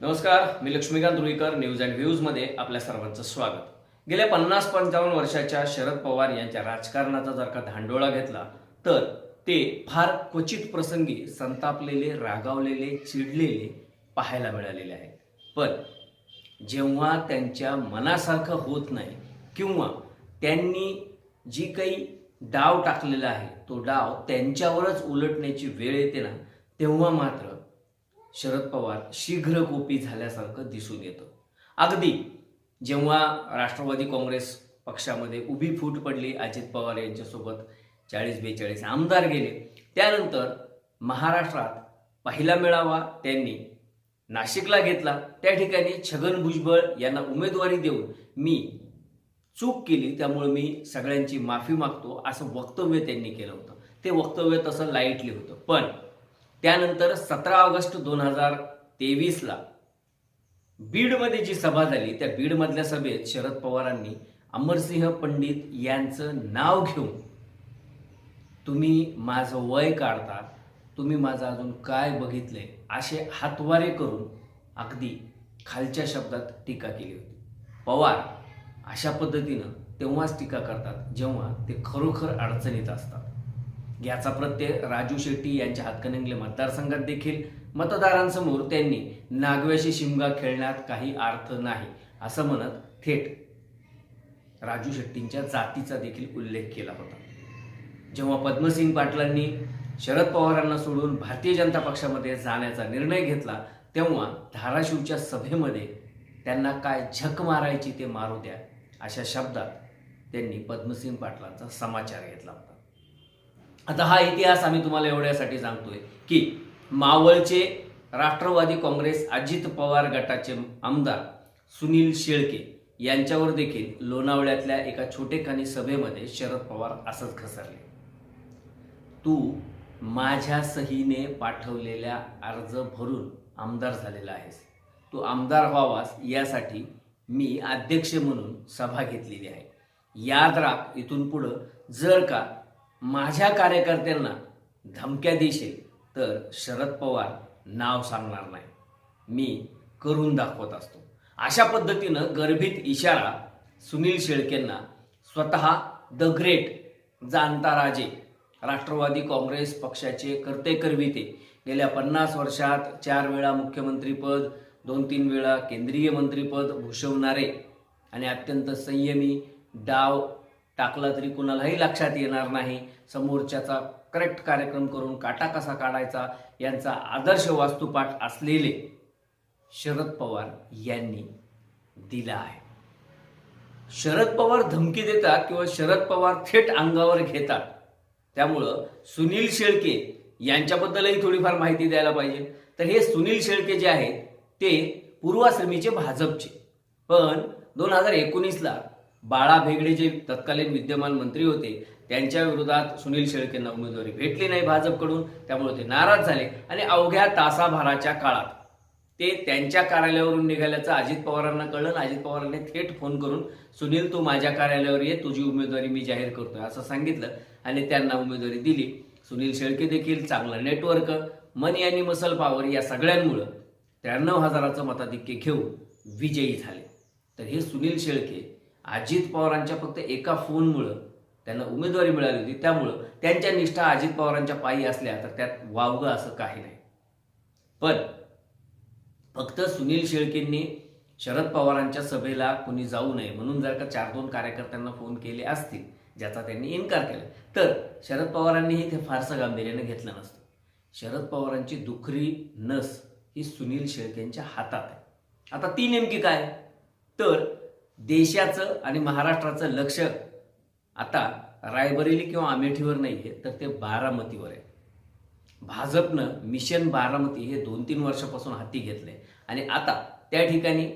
नमस्कार मी Laxmikant Ruikar news and व्ह्यूजमध्ये आपल्या सर्वांचं स्वागत. गेल्या पन्नास पंचावन्न वर्षाच्या शरद पवार यांच्या राजकारणाचा जर का धांडोळा घेतला तर ते फार क्वचित प्रसंगी संतापलेले रागावलेले चिडलेले पाहायला मिळालेले आहेत. पण जेव्हा त्यांच्या मनासारखं होत नाही किंवा त्यांनी जी काही डाव टाकलेला आहे तो डाव त्यांच्यावरच उलटण्याची वेळ येते ना तेव्हा मात्र शरद पवार शीघ्र गोपी झाल्यासारखं दिसून येतं. अगदी जेव्हा राष्ट्रवादी काँग्रेस पक्षामध्ये उभी फूट पडली अजित पवार यांच्यासोबत चाळीस बेचाळीस आमदार गेले त्यानंतर महाराष्ट्रात पहिला मेळावा त्यांनी नाशिकला घेतला. त्या ठिकाणी छगन भुजबळ यांना उमेदवारी देऊन मी चूक केली त्यामुळे मी सगळ्यांची माफी मागतो असं वक्तव्य त्यांनी केलं होतं. ते वक्तव्य तसं लाईटली होतं. पण त्यानंतर सतरा ऑगस्ट दोन हजार तेवीसला बीडमध्ये जी सभा झाली त्या बीडमधल्या सभेत शरद पवारांनी अमरसिंह पंडित यांचं नाव घेऊन तुम्ही माझं वय काढता तुम्ही माझं अजून काय बघितलंय? असे हातवारे करून अगदी खालच्या शब्दात टीका केली होती. पवार अशा पद्धतीनं तेव्हाच टीका करतात जेव्हा ते खरोखर अडचणीत असतात. याचा प्रत्यय राजू शेट्टी यांच्या हातकणंगले मतदारसंघात देखील. मतदारांसमोर त्यांनी नागव्याशी शिमगा खेळण्यात काही अर्थ नाही असं म्हणत थेट राजू शेट्टींच्या जातीचा देखील उल्लेख केला होता. जेव्हा पद्मसिंग पाटलांनी शरद पवारांना सोडून भारतीय जनता पक्षामध्ये जाण्याचा निर्णय घेतला तेव्हा धाराशिवच्या सभेमध्ये त्यांना काय झक मारायची ते मारू द्या अशा शब्दात त्यांनी पद्मसिंग पाटलांचा समाचार घेतला होता. आता हा इतिहास आम्ही तुम्हाला एवढ्यासाठी सांगतोय की मावळचे राष्ट्रवादी काँग्रेस अजित पवार गटाचे आमदार सुनील शेळके यांच्यावर देखील लोणावळ्यातल्या एका छोटेखानी सभेमध्ये शरद पवार असंच घसरले. तू माझ्या सहीने पाठवलेल्या अर्ज भरून आमदार झालेला आहेस. तू आमदार व्हावास यासाठी मी अध्यक्ष म्हणून सभा घेतलेली आहे. याद राख इथून पुढं. जर का माझ्या कार्यकर्त्यांना धमक्या देशील तर शरद पवार नाव सांगणार नाही. मी करून दाखवत असतो. अशा पद्धतीनं गर्भित इशारा सुनील शेळकेंना स्वतः द ग्रेट जाणता राजे राष्ट्रवादी काँग्रेस पक्षाचे कर्ते करविते गेल्या पन्नास वर्षात चार वेळा मुख्यमंत्रीपद दोन तीन वेळा केंद्रीय मंत्रीपद भूषवणारे आणि अत्यंत संयमी डाव टाकला तरी कुणालाही लक्षात येणार नाही. समोरच्याचा करेक्ट कार्यक्रम करून काटा कसा काढायचा यांचा आदर्श वास्तुपाठ असलेले शरद पवार यांनी दिला आहे. शरद पवार धमकी देतात किंवा शरद पवार थेट अंगावर घेतात. त्यामुळं सुनील शेळके यांच्याबद्दलही थोडीफार माहिती द्यायला पाहिजे. तर हे सुनील शेळके जे आहेत ते पूर्वाश्रमीचे भाजपचे. पण दोन हजार एकोणीसला बाळा भेगडे जे तत्कालीन विद्यमान मंत्री होते त्यांच्या विरोधात सुनील शेळकेंना उमेदवारी भेटली नाही भाजपकडून. त्यामुळे ते नाराज झाले. आणि अवघ्या तासाभराच्या काळात ते त्यांच्या कार्यालयावरून निघाल्याचं अजित पवारांना कळलं आणि अजित पवारांनी थेट फोन करून सुनील तू माझ्या कार्यालयावर ये तुझी उमेदवारी मी जाहीर करतोय असं सांगितलं आणि त्यांना उमेदवारी दिली. सुनील शेळके देखील चांगलं नेटवर्क मनी आणि मसल पॉवर या सगळ्यांमुळं त्र्याण्णव हजाराचं मताधिक्य घेऊन विजयी झाले. तर हे सुनील शेळके अजित पवारांच्या फक्त एका फोनमुळं त्यांना उमेदवारी मिळाली होती त्यामुळं त्यांच्या निष्ठा अजित पवारांच्या पायी असल्या तर त्यात वावगं असं काही नाही. पण फक्त सुनील शेळकेंनी शरद पवारांच्या सभेला कोणी जाऊ नये म्हणून जर का चार दोन कार्यकर्त्यांना फोन केले असतील ज्याचा त्यांनी इन्कार केला तर शरद पवारांनीही ते फारसं गांभीर्याने घेतलं नसतं. शरद पवारांची दुखरी नस ही सुनील शेळकेंच्या हातात आहे. आता ती नेमकी काय? तर देशाचं आणि महाराष्ट्राचं लक्ष आता रायबरेली किंवा अमेठीवर नाही आहे तर ते बारामतीवर आहे. भाजपनं मिशन बारामती हे दोन तीन वर्षापासून हाती घेतले आणि आता त्या ठिकाणी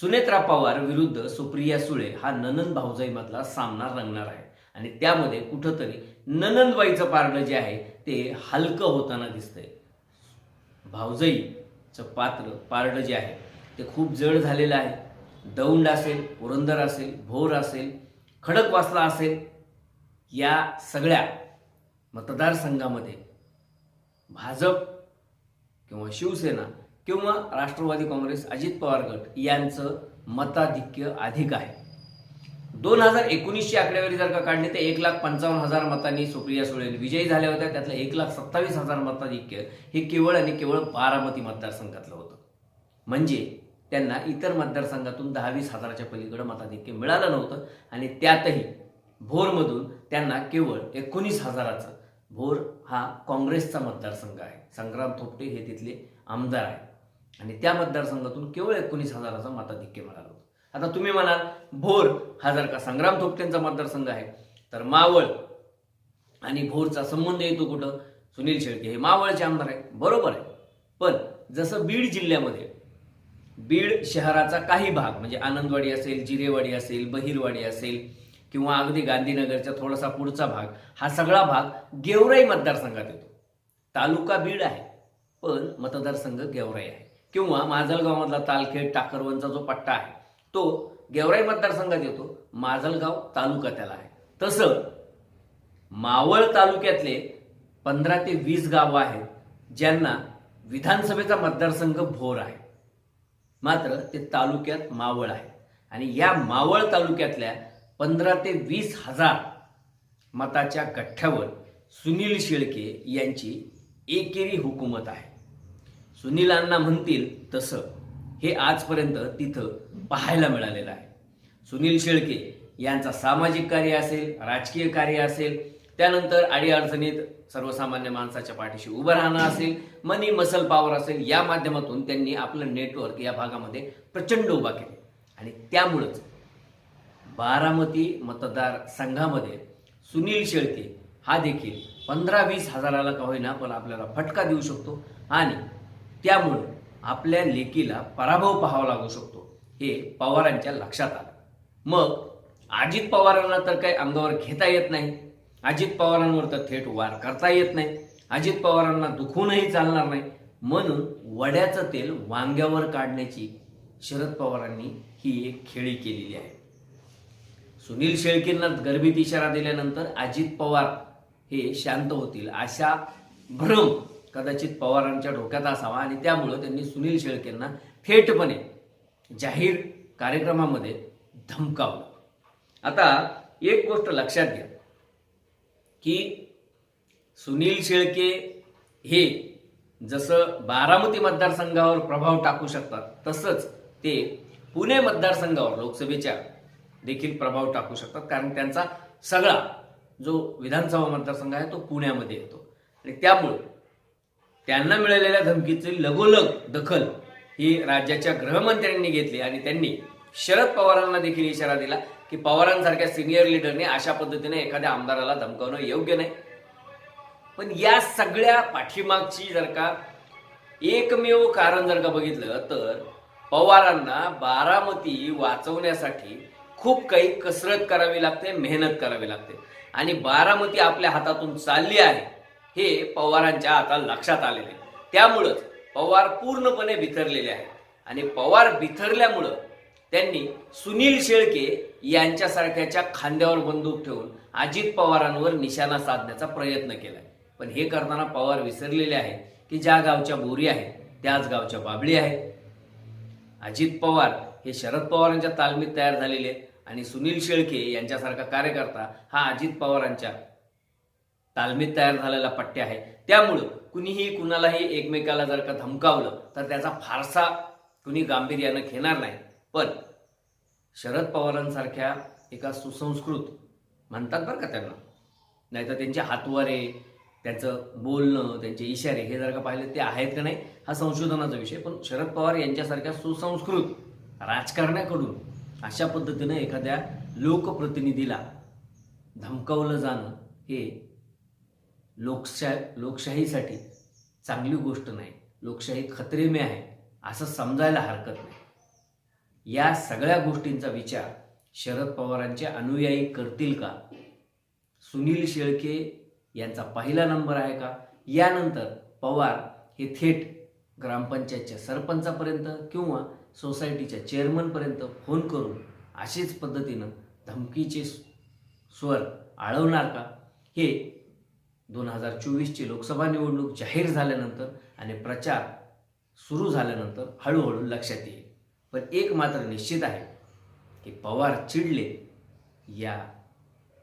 सुनेत्रा पवार विरुद्ध सुप्रिया सुळे हा ननंद भाऊजाईमधला सामना रंगणार आहे. आणि त्यामध्ये कुठंतरी ननंदबाईचं पारडं जे आहे ते हलकं होताना दिसतंय. भाऊजाईचं पात्र पारडं जे आहे ते खूप जड झालेलं आहे. दौंड असेल पुरंदर असेल भोर असेल खडकवासला असेल या सगळ्या मतदारसंघामध्ये भाजप किंवा शिवसेना किंवा राष्ट्रवादी काँग्रेस अजित पवार गट यांचं मताधिक्य अधिक आहे. दोन हजार एकोणीसची आकडेवारी जर का काढली तर एक लाख पंचावन्न हजार मतांनी सुप्रिया सुळे विजयी झाल्या होत्या. त्यातलं एक लाख सत्तावीस हजार मताधिक्य हे केवळ आणि केवळ बारामती मतदारसंघातलं होतं. म्हणजे त्यांना इतर मतदारसंघातून दहा वीस हजाराच्या पलीकडं मताधिक्य मिळालं नव्हतं. आणि त्यातही भोरमधून त्यांना केवळ एकोणीस हजाराचं भोर हा काँग्रेसचा मतदारसंघ आहे. संग्राम थोपटे हे तिथले आमदार आहे आणि त्या मतदारसंघातून केवळ एकोणीस हजाराचं मताधिक्य मिळालं होतं. आता तुम्ही म्हणाल भोर हा जर का संग्राम थोपटेंचा मतदारसंघ आहे तर मावळ आणि भोरचा संबंध येतो कुठं? सुनील शेळके हे मावळचे आमदार आहे बरोबर आहे. पण जसं बीड जिल्ह्यामध्ये बीड शहराचा काही भाग म्हणजे आनंदवाडी असेल जिरेवाडी असेल बहिरवाडी असेल किंवा अगदी गांधीनगरचा थोडासा पुढचा भाग हा सगळा भाग गेवराई मतदारसंघात येतो. तालुका बीड आहे पण मतदारसंघ गेवराई आहे. किंवा माजलगावमधला तालखेड टाकरवनचा जो पट्टा आहे तो गेवराई मतदारसंघात येतो माजलगाव तालुका त्याला आहे. तसं मावळ तालुक्यातले पंधरा ते वीस गावं आहेत ज्यांना विधानसभेचा मतदारसंघ भोर आहे. मात्र ते तालुक्यात मावळ आहे. आणि या मावळ तालुक्यातल्या पंधरा ते वीस हजार मताच्या गठ्ठ्यावर सुनील शेळके यांची एकेरी हुकूमत आहे. सुनीलांना म्हणतील तसं. हे आजपर्यंत तिथं पाहायला मिळालेलं आहे. सुनील शेळके यांचा सामाजिक कार्य असेल राजकीय कार्य असेल त्यानंतर अडीअडचणीत सर्वसामान्य माणसाच्या पाठीशी उभं राहणं असेल मनी मसल पॉवर असेल या माध्यमातून त्यांनी आपलं नेटवर्क या भागामध्ये प्रचंड उभा केले. आणि त्यामुळंच बारामती मतदार संघामध्ये सुनील शेळके हा देखील पंधरा वीस हजाराला का होईना पण आपल्याला फटका देऊ शकतो आणि त्यामुळं आपल्या लेकीला पराभव पाहावा लागू शकतो हे पवारांच्या लक्षात आलं. मग अजित पवारांना तर काही अंगावर घेता येत नाही. अजित पवारांवर तर थेट वार करता येत नाही. अजित पवारांना दुखूनही चालणार नाही. म्हणून वड्याचं तेल वांग्यावर काढण्याची शरद पवारांनी ही एक खेळी केलेली आहे. सुनील शेळकेंना गर्भीत इशारा दिल्यानंतर अजित पवार हे शांत होतील अशा भ्रम कदाचित पवारांच्या डोक्यात असावा आणि त्यामुळं त्यांनी सुनील शेळकेंना थेटपणे जाहीर कार्यक्रमामध्ये धमकावलं. आता एक गोष्ट लक्षात घ्या. की सुनील शेळके हे जसं बारामती मतदारसंघावर प्रभाव टाकू शकतात तसंच ते पुणे मतदारसंघावर लोकसभेच्या देखील प्रभाव टाकू शकतात. कारण त्यांचा सगळा जो विधानसभा मतदारसंघ आहे तो पुण्यामध्ये येतो. आणि त्यामुळं त्यांना मिळालेल्या धमकीची लगोलग दखल ही राज्याच्या गृहमंत्र्यांनी घेतली आणि त्यांनी शरद पवारांना देखील इशारा दिला. की पवारांसारख्या सिनियर लिडरने अशा पद्धतीने एखाद्या आमदाराला धमकावणं योग्य नाही. पण या सगळ्या पाठीमागची जर का एकमेव कारण जर का बघितलं तर पवारांना बारामती वाचवण्यासाठी खूप काही कसरत करावी लागते मेहनत करावी लागते. आणि बारामती आपल्या हातातून चालली आहे हे पवारांच्या आता लक्षात आलेले त्यामुळंच पवार पूर्णपणे भितरलेले आहेत. आणि पवार बिथरल्यामुळं त्यांनी सुनील शेळके यांच्यासारख्याच्या खांद्यावर बंदूक ठेवून अजित पवारांवर निशाणा साधण्याचा प्रयत्न केला पण हे करताना पवार विसरलेले आहेत की ज्या गावच्या बोरी आहेत त्याच गावच्या बाबळी आहेत. अजित पवार हे शरद पवारांच्या तालमीत तयार झालेले आहेत आणि सुनील शेळके यांच्यासारखा कार्यकर्ता हा अजित पवारांच्या तालमीत तयार झालेला पट्ट्या आहे. त्यामुळं कुणीही कुणालाही एकमेकाला जर का धमकावलं तर त्याचा फारसा कुणी गांभीर्यानं घेणार नाही. पण शरद पवारांसारख्या एका सुसंस्कृत म्हणतात बरं का त्यांना. नाहीतर त्यांचे हातवारे त्यांचं बोलणं त्यांचे इशारे हे जर का पाहिलं ते आहेत का नाही हा संशोधनाचा विषय. पण शरद पवार यांच्यासारख्या सुसंस्कृत राजकारण्याकडून अशा पद्धतीनं एखाद्या लोकप्रतिनिधीला धमकावलं जाणं हे लोकशा लोकशाहीसाठी चांगली गोष्ट नाही. लोकशाही खतरेमे आहे असं समजायला हरकत नाही. या सगळ्या गोष्टींचा विचार शरद पवारांचे अनुयायी करतील का? सुनील शेळके यांचा पहिला नंबर आहे का? यानंतर पवार हे थेट ग्रामपंचायतच्या सरपंचापर्यंत किंवा सोसायटीच्या चेअरमनपर्यंत फोन करून अशीच पद्धतीनं धमकीचे स्वर आळवणार का? हे दोन हजार चोवीसची लोकसभा निवडणूक जाहीर झाल्यानंतर आणि प्रचार सुरू झाल्यानंतर हळूहळू लक्षात येईल. पण एक मात्र निश्चित आहे की पवार चिडले या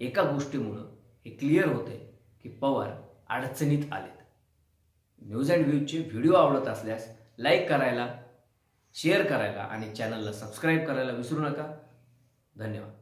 एका गोष्टीमुळं हे क्लिअर होते की पवार अडचणीत आलेत. न्यूज अँड व्ह्यूजचे व्हिडिओ आवडत असल्यास लाईक करायला शेअर करायला आणि चॅनलला सबस्क्राईब करायला विसरू नका. धन्यवाद.